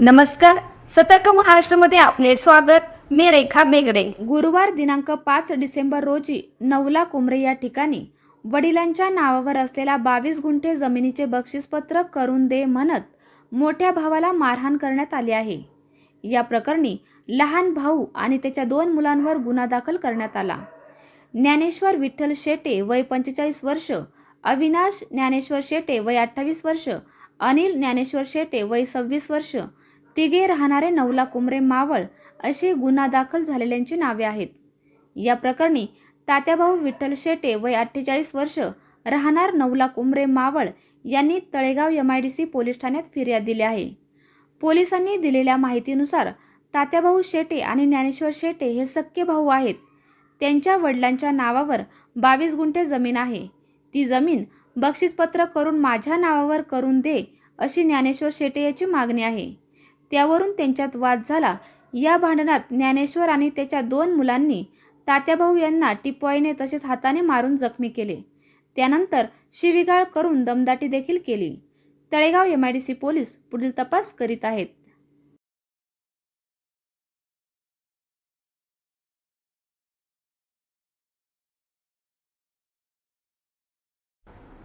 नमस्कार. सतर्क महाराष्ट्रामध्ये आपले स्वागत. मी रेखा बेगडे. गुरुवार दिनांक पाच डिसेंबर रोजी नवला कुमरे या ठिकाणी वडिलांच्या नावावर असलेला बावीस गुंठे जमिनीचे बक्षीसपत्र करून दे म्हणत मोठ्या भावाला मारहाण करण्यात आली आहे. या प्रकरणी लहान भाऊ आणि त्याच्या दोन मुलांवर गुन्हा दाखल करण्यात आला. ज्ञानेश्वर विठ्ठल शेटे वय पंचेचाळीस वर्ष अविनाश ज्ञानेश्वर शेटे वय अठ्ठावीस वर्ष अनिल ज्ञानेश्वर शेटे वय सव्वीस वर्ष. तिघे राहणारे नवला कुमरे मावळ अशी गुन्हा दाखल झालेल्यांची नावे आहेत. या प्रकरणी तात्याभाऊ विठ्ठल शेटे वय अठ्ठेचाळीस वर्ष राहणार नवला कुमरे मावळ यांनी Talegaon M I D C police ठाण्यात फिर्याद दिली आहे. पोलिसांनी दिलेल्या माहितीनुसार तात्याभाऊ शेटे आणि ज्ञानेश्वर शेटे हे सख्खे भाऊ आहेत. त्यांच्या वडिलांच्या नावावर बावीस गुंठे जमीन आहे. ती जमीन बक्षीसपत्र करून माझ्या नावावर करून दे अशी ज्ञानेश्वर शेटे याची मागणी आहे. त्यावरून त्यांच्यात वाद झाला. या भांडणात ज्ञानेश्वर आणि त्याच्या दोन मुलांनी तात्याभाऊ यांना टिपॉईने तसेच हाताने मारून जखमी केले. त्यानंतर शिवीगाळ करून दमदाटी देखील केली. Talegaon M I D C police पुढील तपास करीत आहेत.